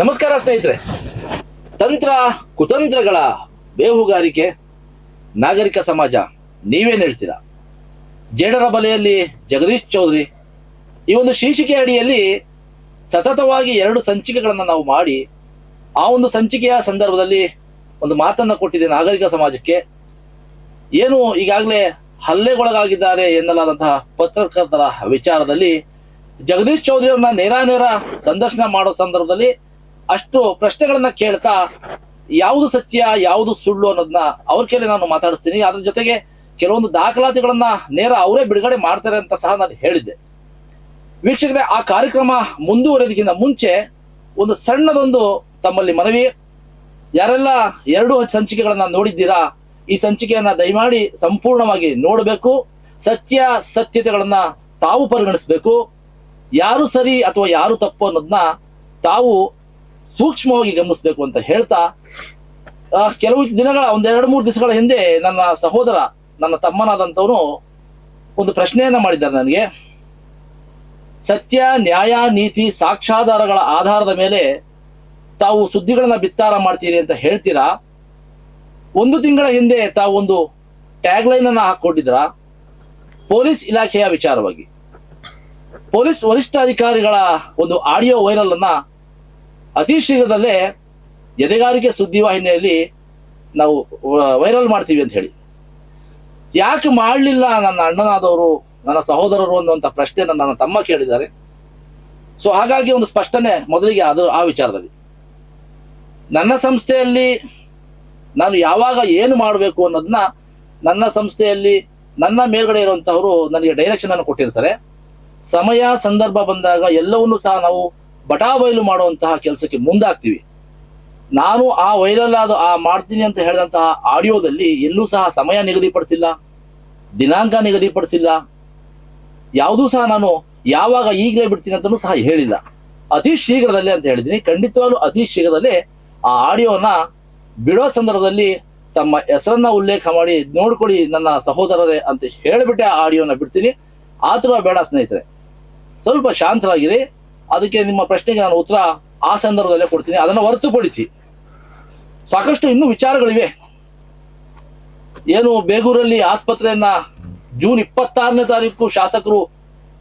ನಮಸ್ಕಾರ ಸ್ನೇಹಿತರೆ. ತಂತ್ರ ಕುತಂತ್ರಗಳ ಬೇಹುಗಾರಿಕೆ, ನಾಗರಿಕ ಸಮಾಜ, ನೀವೇನು ಹೇಳ್ತೀರಾ? ಜೇಡರ ಬಲೆಯಲ್ಲಿ ಜಗದೀಶ್ ಚೌಧರಿ. ಈ ಒಂದು ಶೀರ್ಷಿಕೆ ಅಡಿಯಲ್ಲಿ ಸತತವಾಗಿ ಎರಡು ಸಂಚಿಕೆಗಳನ್ನು ನಾವು ಮಾಡಿ, ಆ ಒಂದು ಸಂಚಿಕೆಯ ಸಂದರ್ಭದಲ್ಲಿ ಒಂದು ಮಾತನ್ನು ಕೊಟ್ಟಿದೆ ನಾಗರಿಕ ಸಮಾಜಕ್ಕೆ. ಏನು ಈಗಾಗಲೇ ಹಲ್ಲೆಗೊಳಗಾಗಿದ್ದಾರೆ ಎನ್ನಲಾದಂತಹ ಪತ್ರಕರ್ತರ ವಿಚಾರದಲ್ಲಿ ಜಗದೀಶ್ ಚೌಧರಿ ಅವ್ರನ್ನ ನೇರ ನೇರ ಸಂದರ್ಶನ ಮಾಡೋ ಸಂದರ್ಭದಲ್ಲಿ ಅಷ್ಟು ಪ್ರಶ್ನೆಗಳನ್ನ ಕೇಳ್ತಾ ಯಾವುದು ಸತ್ಯ, ಯಾವುದು ಸುಳ್ಳು ಅನ್ನೋದನ್ನ ಅವ್ರ ಕೇಳಿ ನಾನು ಮಾತಾಡಿಸ್ತೀನಿ. ಅದ್ರ ಜೊತೆಗೆ ಕೆಲವೊಂದು ದಾಖಲಾತಿಗಳನ್ನ ನೇರ ಅವರೇ ಬಿಡುಗಡೆ ಮಾಡ್ತಾರೆ ಅಂತ ಸಹ ನಾನು ಹೇಳಿದ್ದೆ. ವೀಕ್ಷಕರೇ, ಆ ಕಾರ್ಯಕ್ರಮ ಮುಂದುವರೆಯೋದಕ್ಕಿಂತ ಮುಂಚೆ ಒಂದು ಸಣ್ಣದೊಂದು ತಮ್ಮಲ್ಲಿ ಮನವಿ. ಯಾರೆಲ್ಲ ಎರಡು ಸಂಚಿಕೆಗಳನ್ನ ನೋಡಿದ್ದೀರಾ, ಈ ಸಂಚಿಕೆಯನ್ನ ದಯಮಾಡಿ ಸಂಪೂರ್ಣವಾಗಿ ನೋಡಬೇಕು. ಸತ್ಯ, ಸತ್ಯತೆಗಳನ್ನ ತಾವು ಪರಿಗಣಿಸ್ಬೇಕು. ಯಾರು ಸರಿ ಅಥವಾ ಯಾರು ತಪ್ಪು ಅನ್ನೋದನ್ನ ತಾವು ಸೂಕ್ಷ್ಮವಾಗಿ ಗಮನಿಸಬೇಕು ಅಂತ ಹೇಳ್ತಾ ಆ, ಕೆಲವು ದಿನಗಳ ಒಂದೆರಡು ಮೂರು ದಿವಸಗಳ ಹಿಂದೆ ನನ್ನ ಸಹೋದರ ನನ್ನ ತಮ್ಮನಾದಂಥವನು ಒಂದು ಪ್ರಶ್ನೆಯನ್ನ ಮಾಡಿದ್ದಾರೆ ನನಗೆ. ಸತ್ಯ ನ್ಯಾಯ ನೀತಿ ಸಾಕ್ಷ್ಯಾಧಾರಗಳ ಆಧಾರದ ಮೇಲೆ ತಾವು ಸುದ್ದಿಗಳನ್ನ ಬಿತ್ತಾರ ಮಾಡ್ತೀರಿ ಅಂತ ಹೇಳ್ತೀರಾ? ಒಂದು ತಿಂಗಳ ಹಿಂದೆ ತಾವು ಒಂದು ಟ್ಯಾಗ್ಲೈನ್ ಅನ್ನ ಹಾಕೊಂಡಿದ್ರ ಪೊಲೀಸ್ ಇಲಾಖೆಯ ವಿಚಾರವಾಗಿ. ಪೊಲೀಸ್ ವರಿಷ್ಠಾಧಿಕಾರಿಗಳ ಒಂದು ಆಡಿಯೋ ವೈರಲ್ ಅನ್ನ ಅತಿ ಶೀಘ್ರದಲ್ಲೇ ಎದೆಗಾರಿಕೆ ಸುದ್ದಿವಾಹಿನಿಯಲ್ಲಿ ನಾವು ವೈರಲ್ ಮಾಡ್ತೀವಿ ಅಂತ ಹೇಳಿ. ಯಾಕೆ ಮಾಡಲಿಲ್ಲ ನನ್ನ ಅಣ್ಣನಾದವರು, ನನ್ನ ಸಹೋದರರು ಅನ್ನುವಂಥ ಪ್ರಶ್ನೆಯನ್ನು ನನ್ನ ತಮ್ಮ ಕೇಳಿದ್ದಾರೆ. ಸೊ ಹಾಗಾಗಿ ಒಂದು ಸ್ಪಷ್ಟನೆ ಮೊದಲಿಗೆ ಅದು, ಆ ವಿಚಾರದಲ್ಲಿ. ನನ್ನ ಸಂಸ್ಥೆಯಲ್ಲಿ ನಾನು ಯಾವಾಗ ಏನು ಮಾಡಬೇಕು ಅನ್ನೋದನ್ನ ನನ್ನ ಸಂಸ್ಥೆಯಲ್ಲಿ, ನನ್ನ ಮೇಲ್ಗಡೆ ಇರುವಂತಹವರು ನನಗೆ ಡೈರೆಕ್ಷನ್ ಅನ್ನು ಕೊಟ್ಟಿರ್ತಾರೆ. ಸಮಯ, ಸಂದರ್ಭ ಬಂದಾಗ ಎಲ್ಲವನ್ನೂ ಸಹ ನಾವು ಬಟಾಬಯಲು ಮಾಡುವಂತಹ ಕೆಲಸಕ್ಕೆ ಮುಂದಾಗ್ತೀವಿ. ನಾನು ಆ ವೈರಲ್ ಆದ ಆ ಮಾಡ್ತೀನಿ ಅಂತ ಹೇಳಿದಂತಹ ಆಡಿಯೋದಲ್ಲಿ ಎಲ್ಲೂ ಸಹ ಸಮಯ ನಿಗದಿಪಡಿಸಿಲ್ಲ, ದಿನಾಂಕ ನಿಗದಿಪಡಿಸಿಲ್ಲ. ಯಾವುದೂ ಸಹ ನಾನು ಯಾವಾಗ ಈಗಲೇ ಬಿಡ್ತೀನಿ ಅಂತಲೂ ಸಹ ಹೇಳಿಲ್ಲ. ಅತಿ ಶೀಘ್ರದಲ್ಲೇ ಅಂತ ಹೇಳಿದ್ದೀನಿ. ಖಂಡಿತವಾಗ್ಲೂ ಅತಿ ಶೀಘ್ರದಲ್ಲೇ ಆ ಆಡಿಯೋನ ಬಿಡೋ ಸಂದರ್ಭದಲ್ಲಿ ತಮ್ಮ ಹೆಸರನ್ನ ಉಲ್ಲೇಖ ಮಾಡಿ ನೋಡ್ಕೊಳ್ಳಿ ನನ್ನ ಸಹೋದರರೇ ಅಂತ ಹೇಳಿಬಿಟ್ಟೆ ಆ ಆಡಿಯೋನ ಬಿಡ್ತೀನಿ. ಆತರ ಬೇಡ ಸ್ನೇಹಿತರೆ. ಸ್ವಲ್ಪ ಶಾಂತರಾಗಿರಿ. ಅದಕ್ಕೆ ನಿಮ್ಮ ಪ್ರಶ್ನೆಗೆ ನಾನು ಉತ್ತರ ಆ ಸಂದರ್ಭದಲ್ಲೇ ಕೊಡ್ತೀನಿ. ಅದನ್ನು ಹೊರತುಪಡಿಸಿ ಸಾಕಷ್ಟು ಇನ್ನೂ ವಿಚಾರಗಳಿವೆ. ಏನು ಬೇಗೂರಲ್ಲಿ ಆಸ್ಪತ್ರೆಯನ್ನ ಜೂನ್ ಇಪ್ಪತ್ತಾರನೇ ತಾರೀಕು ಶಾಸಕರು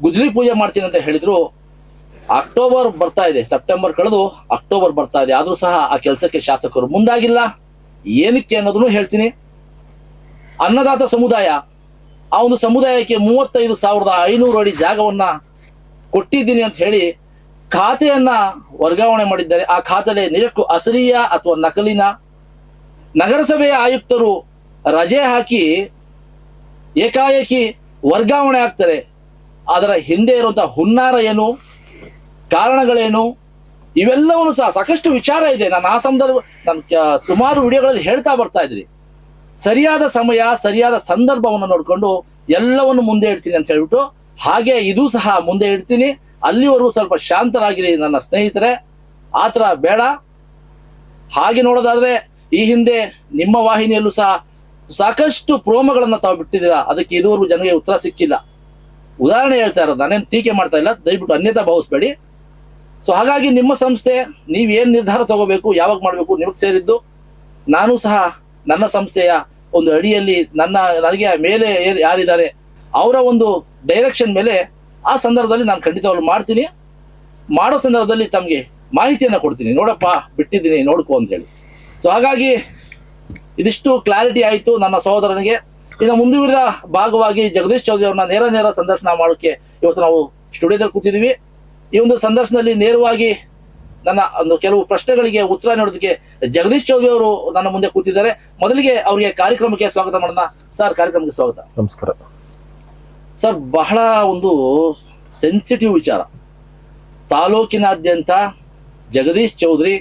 ಗುಜರಿ ಪೂಜೆ ಮಾಡ್ತೀನಿ ಅಂತ ಹೇಳಿದ್ರು. ಅಕ್ಟೋಬರ್ ಬರ್ತಾ ಇದೆ. ಸೆಪ್ಟೆಂಬರ್ ಕಳೆದು ಅಕ್ಟೋಬರ್ ಬರ್ತಾ ಇದೆ. ಆದರೂ ಸಹ ಆ ಕೆಲಸಕ್ಕೆ ಶಾಸಕರು ಮುಂದಾಗಿಲ್ಲ. ಏನಕ್ಕೆ ಅನ್ನೋದನ್ನು ಹೇಳ್ತೀನಿ. ಅನ್ನದಾತ ಸಮುದಾಯ, ಆ ಒಂದು ಸಮುದಾಯಕ್ಕೆ ಮೂವತ್ತೈದು ಸಾವಿರದ ಐನೂರು ಅಡಿ ಜಾಗವನ್ನ ಕೊಟ್ಟಿದ್ದೀನಿ ಅಂತ ಹೇಳಿ ಖಾತೆಯನ್ನ ವರ್ಗಾವಣೆ ಮಾಡಿದ್ದಾರೆ. ಆ ಖಾತೆ ನಿಜಕ್ಕೂ ಅಸಲಿಯ ಅಥವಾ ನಕಲಿನ ನಗರಸಭೆಯ ಆಯುಕ್ತರು ರಜೆ ಹಾಕಿ ಏಕಾಏಕಿ ವರ್ಗಾವಣೆ ಆಗ್ತಾರೆ. ಅದರ ಹಿಂದೆ ಇರುವಂತಹ ಹುನ್ನಾರ ಏನು, ಕಾರಣಗಳೇನು, ಇವೆಲ್ಲವನ್ನು ಸಹ ಸಾಕಷ್ಟು ವಿಚಾರ ಇದೆ. ನಾನು ಆ ಸಂದರ್ಭ ನಾನು ಸುಮಾರು ವಿಡಿಯೋಗಳಲ್ಲಿ ಹೇಳ್ತಾ ಬರ್ತಾ ಇದ್ರಿ ಸರಿಯಾದ ಸಮಯ, ಸರಿಯಾದ ಸಂದರ್ಭವನ್ನು ನೋಡಿಕೊಂಡು ಎಲ್ಲವನ್ನು ಮುಂದೆ ಇಡ್ತೀನಿ ಅಂತ ಹೇಳ್ಬಿಟ್ಟು ಹಾಗೆ ಇದು ಸಹ ಮುಂದೆ ಇಡ್ತೀನಿ. ಅಲ್ಲಿವರೆಗೂ ಸ್ವಲ್ಪ ಶಾಂತರಾಗಿರಿ ನನ್ನ ಸ್ನೇಹಿತರೆ. ಆ ಥರ ಬೇಡ. ಹಾಗೆ ನೋಡೋದಾದ್ರೆ ಈ ಹಿಂದೆ ನಿಮ್ಮ ವಾಹಿನಿಯಲ್ಲೂ ಸಹ ಸಾಕಷ್ಟು ಪ್ರೋಮಗಳನ್ನು ತಾವು ಬಿಟ್ಟಿದ್ದೀರಾ. ಅದಕ್ಕೆ ಇದುವರೆಗೂ ಜನರಿಗೆ ಉತ್ತರ ಸಿಕ್ಕಿಲ್ಲ. ಉದಾಹರಣೆ ಹೇಳ್ತಾ ಇರೋದು, ನಾನೇನು ಟೀಕೆ ಮಾಡ್ತಾ ಇಲ್ಲ. ದಯವಿಟ್ಟು ಅನ್ಯತಾ ಭಾವಿಸ್ಬೇಡಿ. ಸೊ ಹಾಗಾಗಿ ನಿಮ್ಮ ಸಂಸ್ಥೆ, ನೀವು ಏನು ನಿರ್ಧಾರ ತಗೋಬೇಕು, ಯಾವಾಗ ಮಾಡಬೇಕು ನಿಮಗೆ ಸೇರಿದ್ದು. ನಾನು ಸಹ ನನ್ನ ಸಂಸ್ಥೆಯ ಒಂದು ಅಡಿಯಲ್ಲಿ ನನ್ನ, ನನಗೆ ಮೇಲೆ ಯಾರಿದ್ದಾರೆ, ಅವರ ಒಂದು ಡೈರೆಕ್ಷನ್ ಮೇಲೆ ಆ ಸಂದರ್ಭದಲ್ಲಿ ನಾನು ಖಂಡಿತವಾಗ್ಲೂ ಮಾಡ್ತೀನಿ. ಮಾಡೋ ಸಂದರ್ಭದಲ್ಲಿ ತಮಗೆ ಮಾಹಿತಿಯನ್ನು ಕೊಡ್ತೀನಿ. ನೋಡಪ್ಪ, ಬಿಟ್ಟಿದ್ದೀನಿ, ನೋಡ್ಕೊ ಅಂತ ಹೇಳಿ. ಸೊ ಹಾಗಾಗಿ ಇದಿಷ್ಟು ಕ್ಲಾರಿಟಿ ಆಯಿತು ನನ್ನ ಸಹೋದರನಿಗೆ. ಇನ್ನು ಮುಂದುವರಿದ ಭಾಗವಾಗಿ ಜಗದೀಶ್ ಚೌಧರಿ ಅವ್ರನ್ನ ನೇರ ನೇರ ಸಂದರ್ಶನ ಮಾಡೋಕ್ಕೆ ಇವತ್ತು ನಾವು ಸ್ಟುಡಿಯೋದಲ್ಲಿ ಕೂತಿದ್ದೀವಿ. ಈ ಒಂದು ಸಂದರ್ಶನದಲ್ಲಿ ನೇರವಾಗಿ ನನ್ನ ಒಂದು ಕೆಲವು ಪ್ರಶ್ನೆಗಳಿಗೆ ಉತ್ತರ ನೀಡೋದಕ್ಕೆ ಜಗದೀಶ್ ಚೌಧರಿ ಅವರು ನನ್ನ ಮುಂದೆ ಕೂತಿದ್ದಾರೆ. ಮೊದಲಿಗೆ ಅವರಿಗೆ ಕಾರ್ಯಕ್ರಮಕ್ಕೆ ಸ್ವಾಗತ ಮಾಡೋಣ. ಸರ್, ಕಾರ್ಯಕ್ರಮಕ್ಕೆ ಸ್ವಾಗತ. ನಮಸ್ಕಾರ. ಸರ್, ಬಹಳ ಒಂದು ಸೆನ್ಸಿಟಿವ್ ವಿಚಾರ. ತಾಲೂಕಿನಾದ್ಯಂತ ಜಗದೀಶ್ ಚೌಧರಿ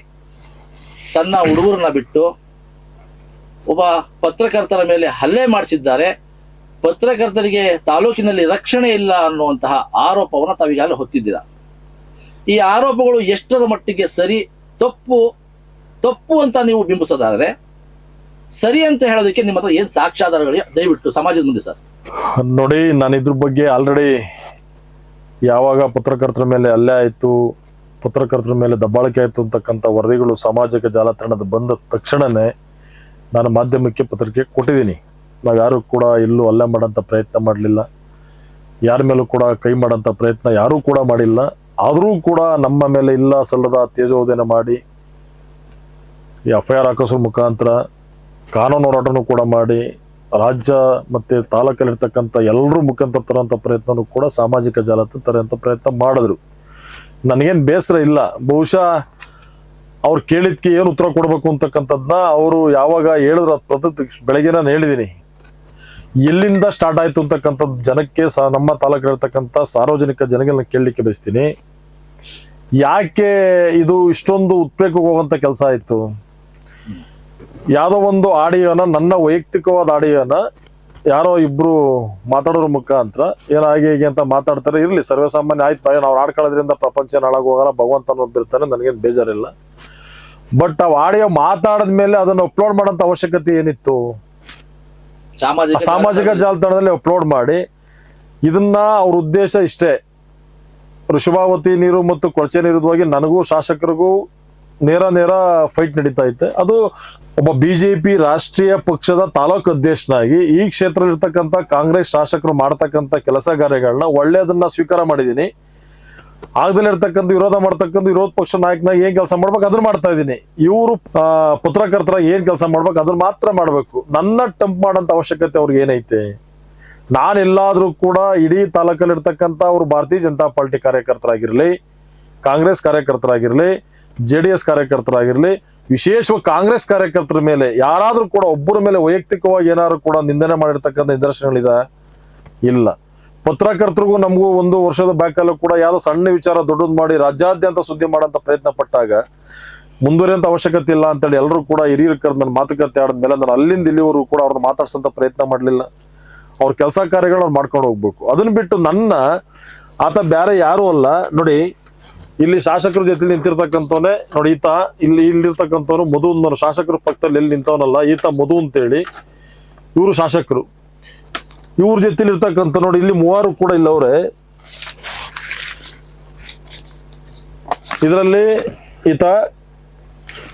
ತನ್ನ ಹುಡುಗರನ್ನ ಬಿಟ್ಟು ಒಬ್ಬ ಪತ್ರಕರ್ತರ ಮೇಲೆ ಹಲ್ಲೆ ಮಾಡಿಸಿದ್ದಾರೆ. ಪತ್ರಕರ್ತರಿಗೆ ತಾಲೂಕಿನಲ್ಲಿ ರಕ್ಷಣೆ ಇಲ್ಲ ಅನ್ನುವಂತಹ ಆರೋಪವನ್ನು ತಾವೀಗಾಗಲೇ ಹೊತ್ತಿದ್ದೀರಾ. ಈ ಆರೋಪಗಳು ಎಷ್ಟರ ಮಟ್ಟಿಗೆ ಸರಿ, ತಪ್ಪು ತಪ್ಪು ಅಂತ ನೀವು ಬಿಂಬಿಸೋದಾದರೆ ಸರಿ ಅಂತ ಹೇಳೋದಕ್ಕೆ ನಿಮ್ಮ ಹತ್ರ ಏನು ಸಾಕ್ಷ್ಯಾಧಾರಗಳಿವೆ? ದಯವಿಟ್ಟು ಸಮಾಜದ ಮುಂದೆ ಸರ್. ನೋಡಿ, ನಾನು ಇದ್ರ ಬಗ್ಗೆ ಆಲ್ರೆಡಿ ಯಾವಾಗ ಪತ್ರಕರ್ತರ ಮೇಲೆ ಅಲ್ಲೇ ಆಯಿತು, ಪತ್ರಕರ್ತರ ಮೇಲೆ ದಬ್ಬಾಳಿಕೆ ಆಯಿತು ಅಂತಕ್ಕಂಥ ವರದಿಗಳು ಸಾಮಾಜಿಕ ಜಾಲತಾಣದ ಬಂದ ತಕ್ಷಣನೇ ನಾನು ಮಾಧ್ಯಮಕ್ಕೆ ಪತ್ರಿಕೆ ಕೊಟ್ಟಿದ್ದೀನಿ. ನಾವು ಯಾರು ಕೂಡ ಎಲ್ಲೂ ಅಲ್ಲೇ ಮಾಡೋಂಥ ಪ್ರಯತ್ನ ಮಾಡಲಿಲ್ಲ. ಯಾರ ಮೇಲೂ ಕೂಡ ಕೈ ಮಾಡೋಂಥ ಪ್ರಯತ್ನ ಯಾರೂ ಕೂಡ ಮಾಡಿಲ್ಲ. ಆದರೂ ಕೂಡ ನಮ್ಮ ಮೇಲೆ ಇಲ್ಲ ಸಲ್ಲದ ತೇಜೋದನ ಮಾಡಿ ಎಫ್ ಐ ಆರ್ ಹಾಕಿಸೋ ಮುಖಾಂತರ ಕಾನೂನು ಹೋರಾಟನೂ ಕೂಡ ಮಾಡಿ ರಾಜ್ಯ ಮತ್ತು ತಾಲೂಕಲ್ಲಿರ್ತಕ್ಕಂಥ ಎಲ್ಲರೂ ಮುಖಾಂತರ ತರುವಂಥ ಪ್ರಯತ್ನನೂ ಕೂಡ ಸಾಮಾಜಿಕ ಜಾಲತ ತರೋಂಥ ಪ್ರಯತ್ನ ಮಾಡಿದ್ರು. ನನಗೇನು ಬೇಸರ ಇಲ್ಲ. ಬಹುಶಃ ಅವ್ರು ಕೇಳಿದ್ಕೆ ಏನು ಉತ್ತರ ಕೊಡಬೇಕು ಅಂತಕ್ಕಂಥದ್ದನ್ನ ಅವರು ಯಾವಾಗ ಹೇಳಿದ್ರು ಅದು ಬೆಳಗ್ಗೆ ನಾನು ಹೇಳಿದ್ದೀನಿ ಎಲ್ಲಿಂದ ಸ್ಟಾರ್ಟ್ ಆಯ್ತು ಅಂತಕ್ಕಂಥದ್ದು ಜನಕ್ಕೆ ಸಹ ನಮ್ಮ ತಾಲೂಕಲ್ಲಿರ್ತಕ್ಕಂಥ ಸಾರ್ವಜನಿಕ ಜನಗಳನ್ನ ಕೇಳಲಿಕ್ಕೆ ಬಯಸ್ತೀನಿ. ಯಾಕೆ ಇದು ಇಷ್ಟೊಂದು ಉತ್ಪೇಕಕ್ಕೆ ಹೋಗುವಂಥ ಕೆಲಸ ಆಯಿತು? ಯಾವುದೋ ಒಂದು ಆಡಿಯೋನ ನನ್ನ ವೈಯಕ್ತಿಕವಾದ ಆಡಿಯೋನ ಯಾರೋ ಇಬ್ರು ಮಾತಾಡೋದ್ರ ಮುಖಾಂತರ ಏನೋ ಹಾಗೆ ಹೀಗೆ ಅಂತ ಮಾತಾಡ್ತಾರೆ ಇರಲಿ ಸರ್ವೇಸಾಮಾನ್ಯ ಆಯ್ತು ನಾವು ಅವ್ರು ಆಡ್ಕೊಳ್ಳೋದ್ರಿಂದ ಪ್ರಪಂಚ ನಾಳಾಗ ಹೋಗಲ್ಲ ಭಗವಂತ ಒಬ್ಬಿರ್ತಾನೆ ನನಗೇನು ಬೇಜಾರಿಲ್ಲ. ಬಟ್ ಅವ್ ಆಡಿಯೋ ಮಾತಾಡಿದ ಮೇಲೆ ಅದನ್ನು ಅಪ್ಲೋಡ್ ಮಾಡೋಂಥ ಅವಶ್ಯಕತೆ ಏನಿತ್ತು? ಸಾಮಾಜಿಕ ಸಾಮಾಜಿಕ ಜಾಲತಾಣದಲ್ಲಿ. ಅಪ್ಲೋಡ್ ಮಾಡಿ ಇದನ್ನ ಅವ್ರ ಉದ್ದೇಶ ಇಷ್ಟೇ. ಋಷಭಾವತಿ ನೀರು ಮತ್ತು ಕೊಳಚೆ ನೀರಿದ್ವಾಗಿ ನನಗೂ ಶಾಸಕರಿಗೂ ನೇರ ನೇರ ಫೈಟ್ ನಡೀತಾ ಐತೆ. ಅದು ಒಬ್ಬ ಬಿಜೆಪಿ ರಾಷ್ಟ್ರೀಯ ಪಕ್ಷದ ತಾಲೂಕು ಅಧ್ಯಕ್ಷನಾಗಿ ಈ ಕ್ಷೇತ್ರದಲ್ಲಿರ್ತಕ್ಕಂಥ ಕಾಂಗ್ರೆಸ್ ಶಾಸಕರು ಮಾಡ್ತಕ್ಕಂಥ ಕೆಲಸ ಕಾರ್ಯಗಳನ್ನ ಒಳ್ಳೆಯದನ್ನ ಸ್ವೀಕಾರ ಮಾಡಿದ್ದೀನಿ. ಆಗದಲ್ಲಿ ಇರ್ತಕ್ಕಂಥ ವಿರೋಧ ಮಾಡ್ತಕ್ಕಂಥ ವಿರೋಧ ಪಕ್ಷ ನಾಯಕನ ಏನ್ ಕೆಲಸ ಮಾಡ್ಬೇಕು ಅದನ್ನ ಮಾಡ್ತಾ ಇದ್ದೀನಿ. ಇವರು ಪತ್ರಕರ್ತರ ಏನ್ ಕೆಲಸ ಮಾಡ್ಬೇಕು ಅದನ್ನ ಮಾತ್ರ ಮಾಡ್ಬೇಕು. ನನ್ನ ಟಂಪ್ ಮಾಡೋಂಥ ಅವಶ್ಯಕತೆ ಅವ್ರಿಗೆ ಏನೈತೆ? ನಾನೆಲ್ಲಾದ್ರೂ ಕೂಡ ಇಡೀ ತಾಲೂಕಲ್ಲಿರ್ತಕ್ಕಂಥ ಅವ್ರು ಭಾರತೀಯ ಜನತಾ ಪಾರ್ಟಿ ಕಾರ್ಯಕರ್ತರಾಗಿರ್ಲಿ, ಕಾಂಗ್ರೆಸ್ ಕಾರ್ಯಕರ್ತರಾಗಿರ್ಲಿ ಜೆ ಡಿ ಎಸ್ ಕಾರ್ಯಕರ್ತರಾಗಿರಲಿ ವಿಶೇಷವಾಗಿ ಕಾಂಗ್ರೆಸ್ ಕಾರ್ಯಕರ್ತರ ಮೇಲೆ, ಯಾರಾದರೂ ಕೂಡ ಒಬ್ಬರ ಮೇಲೆ ವೈಯಕ್ತಿಕವಾಗಿ ಏನಾದ್ರು ಕೂಡ ನಿಂದನೆ ಮಾಡಿರ್ತಕ್ಕಂಥ ನಿದರ್ಶನಗಳಿದೆ ಇಲ್ಲ. ಪತ್ರಕರ್ತರಿಗೂ ನಮಗೂ ಒಂದು ವರ್ಷದ ಬ್ಯಾಕಲ್ಲೂ ಕೂಡ ಯಾವುದೋ ಸಣ್ಣ ವಿಚಾರ ದೊಡ್ಡದು ಮಾಡಿ ರಾಜ್ಯಾದ್ಯಂತ ಸುದ್ದಿ ಮಾಡೋಂಥ ಪ್ರಯತ್ನ ಪಟ್ಟಾಗ ಮುಂದುವರಿಯಂತ ಅವಶ್ಯಕತೆ ಇಲ್ಲ ಅಂತೇಳಿ ಎಲ್ಲರೂ ಕೂಡ ಹಿರಿಯರು ಕರೆದು ನನ್ನ ಮಾತುಕತೆ ಆಡಿದ್ಮೇಲೆ ನಾನು ಅಲ್ಲಿಂದ ಇಲ್ಲಿವರೆಗೂ ಕೂಡ ಅವ್ರನ್ನ ಮಾತಾಡ್ಸೋಂಥ ಪ್ರಯತ್ನ ಮಾಡಲಿಲ್ಲ. ಅವ್ರ ಕೆಲಸ ಕಾರ್ಯಗಳನ್ನ ಮಾಡ್ಕೊಂಡು ಹೋಗ್ಬೇಕು. ಅದನ್ನ ಬಿಟ್ಟು ನನ್ನ ಆತ ಬೇರೆ ಯಾರೂ ಅಲ್ಲ. ನೋಡಿ ಇಲ್ಲಿ ಶಾಸಕರ ಜೊತೆ ನಿಂತಿರ್ತಕ್ಕಂಥವನೇ, ನೋಡಿ ಈತ ಇಲ್ಲಿ ಇಲ್ಲಿರ್ತಕ್ಕಂಥವ್ರು ಮಧು ಅನ್ನೋರು, ಶಾಸಕರ ಪಕ್ಕದಲ್ಲಿ ಎಲ್ಲಿ ನಿಂತವನಲ್ಲ, ಈತ ಮಧು ಅಂತೇಳಿ ಇವರು ಶಾಸಕರು. ಇವ್ರ ಜೊತೆಲಿ ಇರ್ತಕ್ಕಂಥ ನೋಡಿ ಇಲ್ಲಿ ಮೂವರು ಕೂಡ ಇಲ್ಲ ಅವರೇ. ಇದರಲ್ಲಿ ಈತ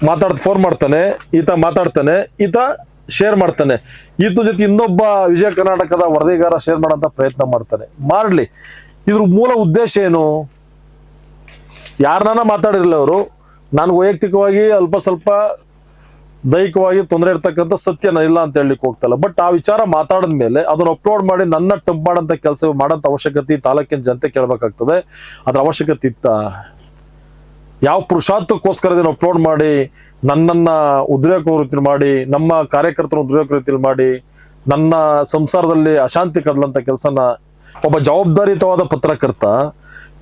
ಮಾತಾಡ್ ಫೋನ್ ಮಾಡ್ತಾನೆ, ಈತ ಮಾತಾಡ್ತಾನೆ, ಈತ ಶೇರ್ ಮಾಡ್ತಾನೆ. ಈತ ಜೊತೆ ಇನ್ನೊಬ್ಬ ವಿಜಯ ಕರ್ನಾಟಕದ ವರದಿಗಾರ ಶೇರ್ ಮಾಡೋಂಥ ಪ್ರಯತ್ನ ಮಾಡ್ತಾನೆ. ಮಾಡಲಿ. ಇದ್ರ ಮೂಲ ಉದ್ದೇಶ ಏನು? ಯಾರನ್ನ ಮಾತಾಡಿರಲಿಲ್ಲ ಅವರು, ನಾನು ವೈಯಕ್ತಿಕವಾಗಿ ಅಲ್ಪ ಸ್ವಲ್ಪ ದೈಹಿಕವಾಗಿ ತೊಂದರೆ ಇರ್ತಕ್ಕಂಥ ಸತ್ಯನ ಇಲ್ಲ ಅಂತ ಹೇಳಲಿಕ್ಕೆ ಹೋಗ್ತಲ್ಲ ಬಟ್ ಆ ವಿಚಾರ ಮಾತಾಡಿದ ಮೇಲೆ ಅದನ್ನ ಅಪ್ಲೋಡ್ ಮಾಡಿ ನನ್ನ ಟಂಪ್ ಮಾಡೋಂಥ ಕೆಲಸ ಮಾಡೋಂಥ ಅವಶ್ಯಕತೆ ತಾಲೂಕಿನ ಜನತೆ ಕೇಳಬೇಕಾಗ್ತದೆ. ಅದರ ಅವಶ್ಯಕತೆ ಇತ್ತ? ಯಾವ ಪುರುಷಾರ್ಥಕ್ಕೋಸ್ಕರ ಅಪ್ಲೋಡ್ ಮಾಡಿ, ನನ್ನನ್ನ ಉದ್ರೇಕ ಮಾಡಿ, ನಮ್ಮ ಕಾರ್ಯಕರ್ತರ ಉದ್ರೇಕ ವೃತ್ತಿ ಮಾಡಿ, ನನ್ನ ಸಂಸಾರದಲ್ಲಿ ಅಶಾಂತಿ ಕದಲಂಥ ಕೆಲಸನ ಒಬ್ಬ ಜವಾಬ್ದಾರಿಯುತವಾದ ಪತ್ರಕರ್ತ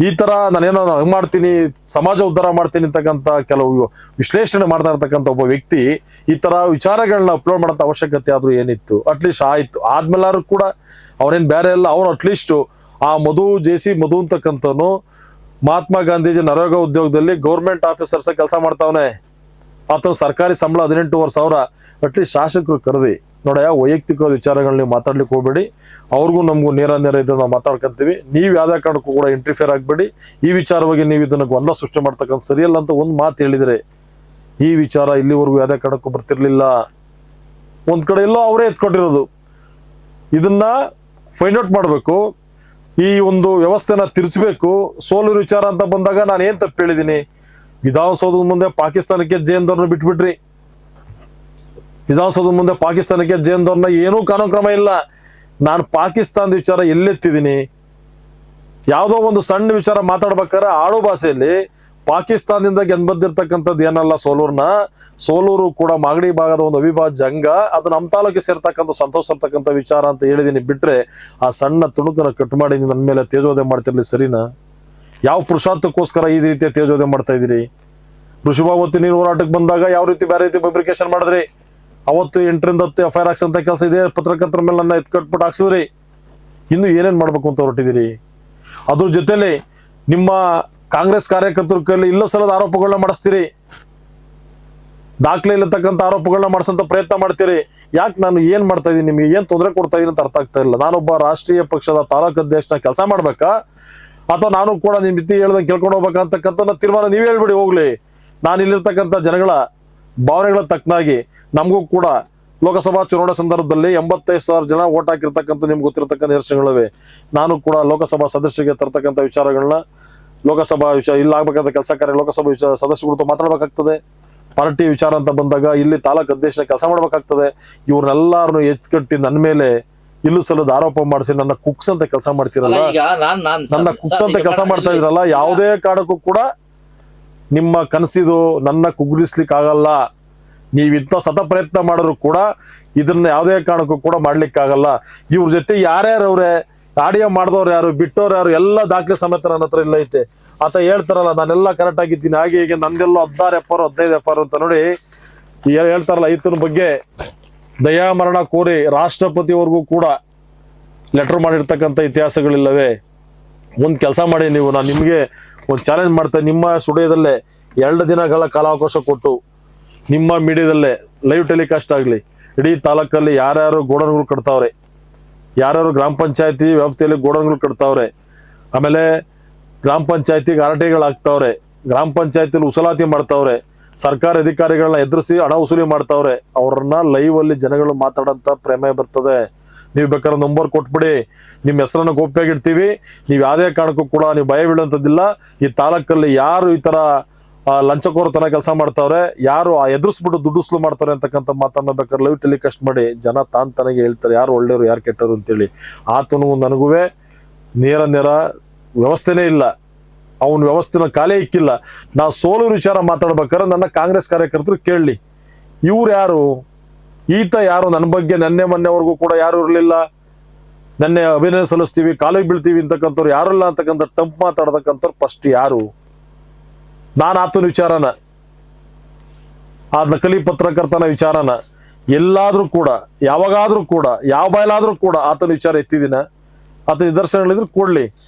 ಈ ತರ ನಾನೇನೋ ಹಂಗ್ ಮಾಡ್ತೀನಿ, ಸಮಾಜ ಉದ್ಧಾರ ಮಾಡ್ತೀನಿ ಅಂತಕ್ಕಂಥ ಕೆಲವು ವಿಶ್ಲೇಷಣೆ ಮಾಡ್ತಾ ಇರ್ತಕ್ಕಂಥ ಒಬ್ಬ ವ್ಯಕ್ತಿ ಈ ತರ ವಿಚಾರಗಳನ್ನ ಅಪ್ಲೋಡ್ ಮಾಡೋಂಥ ಅವಶ್ಯಕತೆ ಆದ್ರೂ ಏನಿತ್ತು? ಅಟ್ಲೀಸ್ಟ್ ಆಯ್ತು. ಆದ್ಮೇಲಾರು ಕೂಡ ಅವ್ರೇನ್ ಬೇರೆ ಎಲ್ಲ ಅವನು ಅಟ್ಲೀಸ್ಟ್ ಆ ಮಧು ಜೆ ಸಿ ಮಧು ಅಂತಕ್ಕಂಥವನು ಮಹಾತ್ಮ ಗಾಂಧೀಜಿ ನರೋಗ ಉದ್ಯೋಗದಲ್ಲಿ ಗೌರ್ಮೆಂಟ್ ಆಫೀಸರ್ಸ್ ಕೆಲಸ ಮಾಡ್ತಾವನೆ. ಆತನ ಸರ್ಕಾರಿ ಸಂಬಳ ಹದಿನೆಂಟುವರೆ ಸಾವಿರ ಅಟ್ಲೀಸ್ಟ್ ಶಾಸಕರು ಕರೆದಿ. ನೋಡಯ್ಯ ವೈಯಕ್ತಿಕ ವಿಚಾರಗಳನ್ನ ಮಾತಾಡ್ಲಿಕ್ಕೆ ಹೋಗ್ಬೇಡಿ. ಅವ್ರಿಗೂ ನಮಗೂ ನೇರ ನೇರ ಇದನ್ನು ನಾವು ಮಾತಾಡ್ಕೊಂತೀವಿ. ನೀವು ಯಾವುದೇ ಕಾರಣಕ್ಕೂ ಕೂಡ ಇಂಟ್ರಿಫೇರ್ ಆಗಬೇಡಿ. ಈ ವಿಚಾರವಾಗಿ ನೀವು ಇದನ್ನ ಗೊಂದಲ ಸೃಷ್ಟಿ ಮಾಡ್ತಕ್ಕಂಥ ಸರಿಯಲ್ಲ ಅಂತ ಒಂದು ಮಾತು ಹೇಳಿದರೆ, ಈ ವಿಚಾರ ಇಲ್ಲಿವರೆಗೂ ಯಾವುದೇ ಕಾರಣಕ್ಕೂ ಬರ್ತಿರ್ಲಿಲ್ಲ. ಒಂದು ಕಡೆ ಎಲ್ಲೋ ಅವರೇ ಎತ್ಕೊಟ್ಟಿರೋದು ಇದನ್ನ ಫೈಂಡ್ ಔಟ್ ಮಾಡಬೇಕು. ಈ ಒಂದು ವ್ಯವಸ್ಥೆನ ತಿರ್ಚಬೇಕು. ಸೋಲೂರು ವಿಚಾರ ಅಂತ ಬಂದಾಗ ನಾನು ಏನ್ ತಪ್ಪು ಹೇಳಿದ್ದೀನಿ ವಿಧಾನಸೌಧದ ಮುಂದೆ ಪಾಕಿಸ್ತಾನಕ್ಕೆ ಜೈನ್ದವ್ರನ್ನ ಬಿಟ್ಬಿಟ್ರಿ. ವಿಧಾನಸೌಧದ ಮುಂದೆ ಪಾಕಿಸ್ತಾನಕ್ಕೆ ಜೈನ್ ದೋರ್ನ ಏನೂ ಕಾನೂನು ಇಲ್ಲ. ನಾನು ಪಾಕಿಸ್ತಾನದ ವಿಚಾರ ಎಲ್ಲೆತ್ತಿದ್ದೀನಿ. ಯಾವುದೋ ಒಂದು ಸಣ್ಣ ವಿಚಾರ ಮಾತಾಡ್ಬೇಕಾದ್ರೆ ಆಡು ಭಾಷೆಯಲ್ಲಿ ಪಾಕಿಸ್ತಾನದಿಂದ ಗೆನ್ಬದ್ದಿರ್ತಕ್ಕಂಥದ್ದು ಏನಲ್ಲ ಸೋಲೂರ್ನ. ಸೋಲೂರು ಕೂಡ ಮಾಗಡಿ ಭಾಗದ ಒಂದು ಅವಿಭಾಜ್ಯ ಅಂಗ. ಅದು ನಮ್ಮ ತಾಲೂಕಿಗೆ ಸೇರ್ತಕ್ಕಂಥ, ಸಂತೋಷ ಇರ್ತಕ್ಕಂಥ ವಿಚಾರ ಅಂತ ಹೇಳಿದ್ದೀನಿ ಬಿಟ್ರೆ ಆ ಸಣ್ಣ ತುಣುಕನ್ನು ಕಟ್ ಮಾಡಿ ನನ್ನ ಮೇಲೆ ತೇಜೋದಯ ಮಾಡ್ತಿರ್ಲಿ ಸರಿನಾ? ಯಾವ ಪುರುಷಾರ್ಥಕ್ಕೋಸ್ಕರ ಈ ರೀತಿಯ ತೇಜೋದಯ ಮಾಡ್ತಾ ಇದ್ದೀರಿ? ಋಷಭಾವತಿ ನೀರು ಹೋರಾಟಕ್ಕೆ ಬಂದಾಗ ಯಾವ ರೀತಿ ಬೇರೆ ರೀತಿ ಫೆಬ್ರಿಕೇಶನ್ ಮಾಡಿದ್ರಿ? ಅವತ್ತು ಎಂಟರಿಂದ ಹತ್ತು ಎಫ್ ಐ ಆರ್ ಹಾಕ್ಸಂತ ಕೆಲಸ ಇದೆ. ಪತ್ರಕರ್ತರ ಮೇಲೆ ನನ್ನ ಎತ್ಕಟ್ಬಿಟ್ಟು ಹಾಕ್ಸಿದ್ರಿ. ಇನ್ನು ಏನೇನ್ ಮಾಡ್ಬೇಕು ಅಂತ ಹೊರಟಿದ್ದೀರಿ? ಅದ್ರ ಜೊತೆಲಿ ನಿಮ್ಮ ಕಾಂಗ್ರೆಸ್ ಕಾರ್ಯಕರ್ತರ ಕೈಲಿ ಇಲ್ಲ ಸಲದ ಆರೋಪಗಳನ್ನ ಮಾಡಿಸ್ತೀರಿ. ದಾಖಲೆ ಇಲ್ಲತಕ್ಕಂಥ ಆರೋಪಗಳನ್ನ ಮಾಡಿಸಂತ ಪ್ರಯತ್ನ ಮಾಡ್ತೀರಿ. ಯಾಕೆ ನಾನು ಏನ್ ಮಾಡ್ತಾ ಇದ್ದೀನಿ? ನಿಮಗೆ ಏನ್ ತೊಂದರೆ ಕೊಡ್ತಾ ಇದೀನಿ ಅಂತ ಅರ್ಥ ಆಗ್ತಾ ಇಲ್ಲ. ನಾನೊಬ್ಬ ರಾಷ್ಟ್ರೀಯ ಪಕ್ಷದ ತಾಲೂಕು ಅಧ್ಯಕ್ಷನ ಕೆಲಸ ಮಾಡ್ಬೇಕಾ? ಅಥವಾ ನಾನು ಕೂಡ ನಿಮ್ಮ ಮಿತಿ ಹೇಳ್ದಂಗೆ ಕೇಳ್ಕೊಂಡು ಹೋಗ್ಬೇಕಂತಕ್ಕಂಥ ತೀರ್ಮಾನ ನೀವೇ ಹೇಳ್ಬಿಡಿ, ಹೋಗ್ಲಿ. ನಾನು ಇಲ್ಲಿರ್ತಕ್ಕಂಥ ಜನಗಳ ಭಾವನೆಗಳ ತಕ್ಕನಾಗಿ ನಮಗೂ ಕೂಡ ಲೋಕಸಭಾ ಚುನಾವಣೆ ಸಂದರ್ಭದಲ್ಲಿ ಎಂಬತ್ತೈದು ಸಾವಿರ ಜನ ಓಟ್ ಹಾಕಿರ್ತಕ್ಕಂಥ ನಿಮ್ಗೆ ಗೊತ್ತಿರತಕ್ಕಂಥ ನಿದರ್ಶನಗಳಿವೆ. ನಾನು ಕೂಡ ಲೋಕಸಭಾ ಸದಸ್ಯರಿಗೆ ತರ್ತಕ್ಕಂಥ ವಿಚಾರಗಳನ್ನ ಲೋಕಸಭಾ ವಿಚಾರ ಇಲ್ಲಿ ಆಗ್ಬೇಕಾದ ಕೆಲಸ ಕಾರ್ಯ ಲೋಕಸಭಾ ವಿಚಾರ ಸದಸ್ಯರು ಮಾತಾಡ್ಬೇಕಾಗ್ತದೆ. ಪಾರ್ಟಿ ವಿಚಾರ ಅಂತ ಬಂದಾಗ ಇಲ್ಲಿ ತಾಲೂಕು ಅಧ್ಯಕ್ಷನ ಕೆಲಸ ಮಾಡ್ಬೇಕಾಗ್ತದೆ. ಇವ್ರನ್ನೆಲ್ಲಾರನ್ನು ಎತ್ಕಟ್ಟಿ ನನ್ನ ಮೇಲೆ ಇಲ್ಲೂ ಸಲದ ಆರೋಪ ಮಾಡಿಸಿ ನನ್ನ ಕುಕ್ಸ್ ಅಂತ ಕೆಲಸ ಮಾಡ್ತೀರಲ್ಲ? ನನ್ನ ಕುಕ್ಸ್ ಅಂತ ಕೆಲಸ ಮಾಡ್ತಾ ಇದ್ರಲ್ಲ ಯಾವುದೇ ಕಾರಣಕ್ಕೂ ಕೂಡ ನಿಮ್ಮ ಕನಸಿದು ನನ್ನ ಕುಗ್ಗಿಸ್ಲಿಕ್ಕಾಗಲ್ಲ. ನೀವ್ ಇಂಥ ಸತ ಪ್ರಯತ್ನ ಮಾಡಿದ್ರು ಕೂಡ ಇದನ್ನ ಯಾವುದೇ ಕಾರಣಕ್ಕೂ ಕೂಡ ಮಾಡ್ಲಿಕ್ಕೆ ಆಗಲ್ಲ ಇವ್ರ ಜೊತೆ ಯಾರ್ಯಾರು ಅವ್ರೆ, ಆಡಿಯೋ ಮಾಡಿದವ್ರು ಯಾರು, ಬಿಟ್ಟವ್ರು ಯಾರು, ಎಲ್ಲ ದಾಖಲೆ ಸಮೇತ ನನ್ನ ಹತ್ರ ಇಲ್ಲ ಐತೆ. ಆತ ಹೇಳ್ತಾರಲ್ಲ, ನಾನೆಲ್ಲ ಕರೆಕ್ಟ್ ಆಗಿದ್ದೀನಿ, ಹಾಗೆ ಹೀಗೆ, ನಂದೆಲ್ಲೋ ಹದಿನಾರು ಎಪ್ಪರು ಹದಿನೈದು ಎಪ್ಪರು ಅಂತ ನೋಡಿ ಹೇಳ್ತಾರಲ್ಲ ಈತನ ಬಗ್ಗೆ. ದಯಾಮರಣ ಕೋರಿ ರಾಷ್ಟ್ರಪತಿವರೆಗೂ ಕೂಡ ಲೆಟರ್ ಮಾಡಿರ್ತಕ್ಕಂಥ ಇತಿಹಾಸಗಳಿಲ್ಲವೇ? ಒಂದು ಕೆಲಸ ಮಾಡಿ ನೀವು, ನಾನು ನಿಮಗೆ ಒಂದು ಚಾಲೆಂಜ್ ಮಾಡ್ತೇನೆ ನಿಮ್ಮ ಸ್ಟುಡಿಯೋದಲ್ಲೇ ಎರಡು ದಿನಗಳ ಕಾಲಾವಕಾಶ ಕೊಟ್ಟು, ನಿಮ್ಮ ಮೀಡಿಯಾದಲ್ಲೇ ಲೈವ್ ಟೆಲಿಕಾಸ್ಟ್ ಆಗಲಿ, ಇಡೀ ತಾಲೂಕಲ್ಲಿ ಯಾರ್ಯಾರು ಗೋಡನ್ಗಳು ಕಟ್ತಾವ್ರೆ, ಯಾರ್ಯಾರು ಗ್ರಾಮ ಪಂಚಾಯತಿ ವ್ಯಾಪ್ತಿಯಲ್ಲಿ ಗೋಡನ್ಗಳು ಕಟ್ತಾವ್ರೆ, ಆಮೇಲೆ ಗ್ರಾಮ ಪಂಚಾಯತಿಗೆ ಆರ್ಟಿಗಳು ಹಾಕ್ತಾವ್ರೆ ಗ್ರಾಮ ಪಂಚಾಯತಿಲಿ ಉಸಲಾತಿ ಮಾಡ್ತಾವ್ರೆ, ಸರ್ಕಾರಿ ಅಧಿಕಾರಿಗಳನ್ನ ಎದುರಿಸಿ ಹಣ ವಸೂಲಿ ಮಾಡ್ತಾವ್ರೆ, ಅವ್ರನ್ನ ಲೈವ್ ಅಲ್ಲಿ ಜನಗಳು ಮಾತಾಡಂತ ಪ್ರೇಮೆ ಬರ್ತದೆ. ನೀವು ಬೇಕಾದ್ರೆ ನಂಬರ್ ಕೊಟ್ಬಿಡಿ. ನಿಮ್ಮ ಹೆಸರನ್ನು ಗೋಪ್ಯಾಗಿಡ್ತೀವಿ ನೀವು ಯಾವುದೇ ಕಾರಣಕ್ಕೂ ಕೂಡ ನೀವು ಭಯ ಬೀಳುವಂಥದ್ದಿಲ್ಲ ಈ ತಾಲೂಕಲ್ಲಿ ಯಾರು ಈ ಥರ ಲಂಚಕೋರತನ ಕೆಲಸ ಮಾಡ್ತಾವ್ರೆ, ಯಾರು ಆ ಎದುರಿಸ್ಬಿಟ್ಟು ದುಡ್ಡುಸ್ಲು ಮಾಡ್ತಾರೆ ಅಂತಕ್ಕಂಥ ಮಾತನ್ನ ಬೇಕಾದ್ರೆ ಲೈವ್ ಟೆಲಿಕಾಸ್ಟ್ ಮಾಡಿ. ಜನ ತಾನು ತನಗೆ ಹೇಳ್ತಾರೆ, ಯಾರು ಒಳ್ಳೆಯವರು, ಯಾರು ಕೆಟ್ಟರು ಅಂತೇಳಿ. ಆತನು ನನಗೂ ನೇರ ನೇರ ವ್ಯವಸ್ಥೆನೇ ಇಲ್ಲ. ಅವನ ವ್ಯವಸ್ಥೆನ ಕಾಲೇ ಇಕ್ಕಿಲ್ಲ. ನಾ ಸೋಲು ವಿಚಾರ ಮಾತಾಡ್ಬೇಕಾದ್ರೆ ನನ್ನ ಕಾಂಗ್ರೆಸ್ ಕಾರ್ಯಕರ್ತರು ಕೇಳಲಿ. ಇವ್ರು ಯಾರು? ಈತ ಯಾರು? ನನ್ನ ಬಗ್ಗೆ ನೆನ್ನೆ ಮೊನ್ನೆವರೆಗೂ ಕೂಡ ಯಾರು ಇರಲಿಲ್ಲ. ನೆನ್ನೆ ಅಭಿನಯ ಸಲ್ಲಿಸ್ತೀವಿ, ಕಾಲಿಗೆ ಬೀಳ್ತೀವಿ ಅಂತಕ್ಕಂಥವ್ರು ಯಾರಲ್ಲ ಅಂತಕ್ಕಂಥ ಟಂಪ್ ಮಾತಾಡ್ತಕ್ಕಂಥವ್ರು ಫಸ್ಟ್ ಯಾರು? ನಾನು ಆತನ ವಿಚಾರನ. ಆ ನಕಲಿ ಪತ್ರಕರ್ತನ ವಿಚಾರನ. ಎಲ್ಲಾದ್ರೂ ಕೂಡ, ಯಾವಾಗಾದ್ರೂ ಕೂಡ, ಯಾವ ಬಾಯಲಾದ್ರೂ ಕೂಡ ಆತನ ವಿಚಾರ ಎತ್ತಿದಿನ ಆತ ನಿದರ್ಶನಗಳಿದ್ರೆ ಕೊಡ್ಲಿ.